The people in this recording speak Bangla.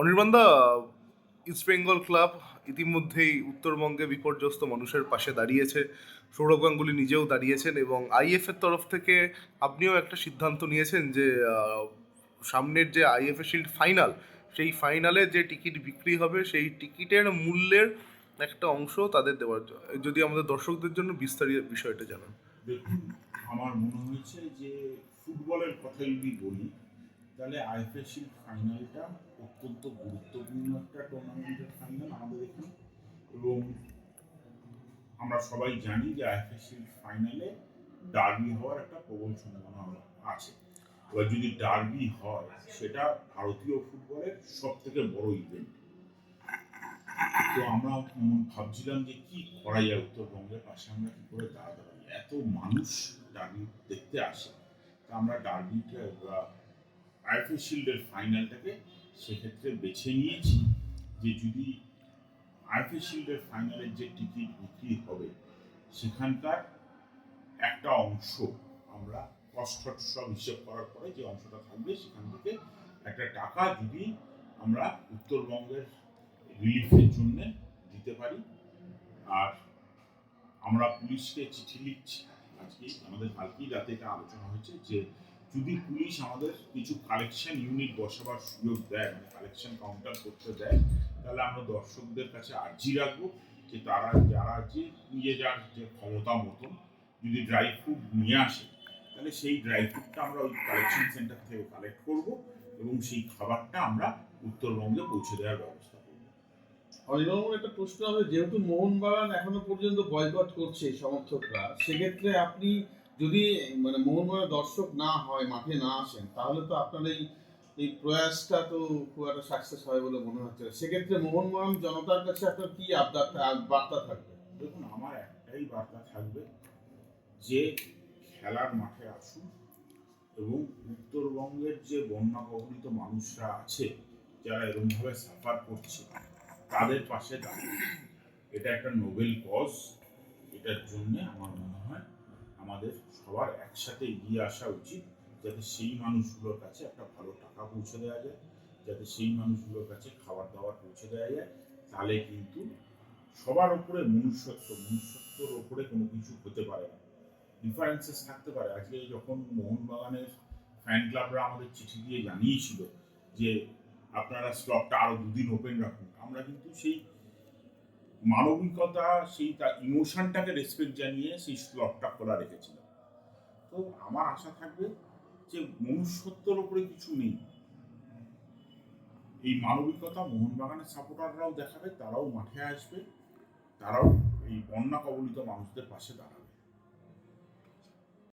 অনির্বাণদা ইস্ট বেঙ্গল ক্লাব ইতিমধ্যেই উত্তরবঙ্গে বিপর্যস্ত মানুষের পাশে দাঁড়িয়েছে। সৌরভ গাঙ্গুলি নিজেও দাঁড়িয়েছেন এবং আইএফ এর তরফ থেকে আপনিও একটা সিদ্ধান্ত নিয়েছেন যে সামনের যে আইএফএ শিল্ড ফাইনাল সেই ফাইনালে যে টিকিট বিক্রি হবে, সেই টিকিটের মূল্যের একটা অংশ তাদের দেওয়ার জন্য। যদি আমাদের দর্শকদের জন্য বিস্তারিত বিষয়টা জানান। আমার মনে হয়েছে যে ফুটবলের কথা যদি বলি তাহলে আইএফএ শিল্ড ফাইনালটা অত্যন্ত গুরুত্বপূর্ণ একটা টুর্নামেন্টের ফাইনাল আমাদের এখানে এবং আমরা সবাই জানি যে আইএফএ শিল্ড ফাইনালে ডার্বি হওয়ার একটা প্রবল সম্ভাবনা আছে। এবার যদি ডার্বি হয়, সেটা ভারতীয় ফুটবলের সব থেকে বড় ইভেন্ট তো আমরা ভাবছিলাম যে কি করা যায় উত্তরবঙ্গের পাশে, আমরা কি করে দাঁড়াতে পারি? এত মানুষ ডার্বি দেখতে আসে। তা আমরা ডার্বিটা বা শিল্ডের ফাইনালটাকে সেক্ষেত্রে বেছে নিয়েছি যে যদি আইএফএ শিল্ডের ফাইনালের যে টিকিট বিক্রি হবে, সেখানকার একটা অংশ আমরা কষ্ট সব হিসেব করার পরে যে অংশটা থাকবে, সেখান থেকে একটা টাকা যদি আমরা উত্তরবঙ্গের রিলিফের জন্য দিতে পারি। আর আমরা পুলিশকে চিঠি লিখছি, আজকে আমাদের কালকেই রাতে এটা আলোচনা হয়েছে যে যদি পুলিশ আমাদের কিছু কালেকশন ইউনিট বসাবার সুযোগ দেয় কালেকশন কাউন্টার করতে দেয়, তাহলে আমরা দর্শকদের কাছে আর্জি রাখব যে তারা, যারা যে নিয়ে যার যে ক্ষমতা মতন যদি ড্রাই ফ্রুট নিয়ে আসে, তাহলে সেই ড্রাই ফ্রুটটা আমরা ওই কালেকশন সেন্টার থেকে কালেক্ট করব এবং সেই খাবারটা আমরা উত্তরবঙ্গে পৌঁছে দেওয়ার ব্যবস্থা করব। একটা প্রশ্ন হবে যেহেতু মোহনবাগান এখনও পর্যন্ত বয়কট করছে সমর্থকরা, সেক্ষেত্রে আপনি যদি মানে মোহনবাগান দর্শক না হয়, মাঠে না আসেন, তাহলে তো আপনার এই এই প্রয়াসটা তো খুব একটা সাকসেস হয় বলে মনে হচ্ছে সেক্ষেত্রে মোহনবাগান জনতার কাছে আপনার কি আবদার বার্তা থাকবে? দেখুন, আমার একটাই বার্তা থাকবে যে, খেলার মাঠে আসুন এবং উত্তরবঙ্গের যে বন্যা কবলিত মানুষরা আছে, যারা এরকমভাবে সাফার করছে, তাদের পাশে দাঁড়ান। এটা একটা নোবেল কজ এটার জন্য আমার মনে আমাদের সবার একসাথে এগিয়ে আসা উচিত, যাতে সেই মানুষগুলোর কাছে একটা ভালো টাকা পৌঁছে দেওয়া যায়, যাতে সেই মানুষগুলোর কাছে খাবার দাবার পৌঁছে দেওয়া যায়। তাহলে কিন্তু সবার উপরে মনুষ্যত্ব, মনুষ্যত্বর ওপরে কোনো কিছু হতে পারে না। ডিফারেন্সেস থাকতে পারে। আজকে যখন মোহনবাগানের ফ্যান ক্লাবরা আমাদের চিঠি দিয়ে জানিয়েছিল যে আপনারা স্টকটা আরও দুদিন ওপেন রাখুন, আমরা কিন্তু সেই মানবিকতা, সেই তার ইমোশনটাকে রেসপেক্ট জানিয়ে সেই স্লটটা খোলা রেখেছিল। তো আমার আশা থাকবে যে মনুষ্যত্বর উপরে কিছু নেই। এই মানবিকতা মোহনবাগানের সাপোর্টাররাও দেখাবে, তারাও মাঠে আসবে, তারাও এই বন্যা কবলিত মানুষদের পাশে দাঁড়াবে।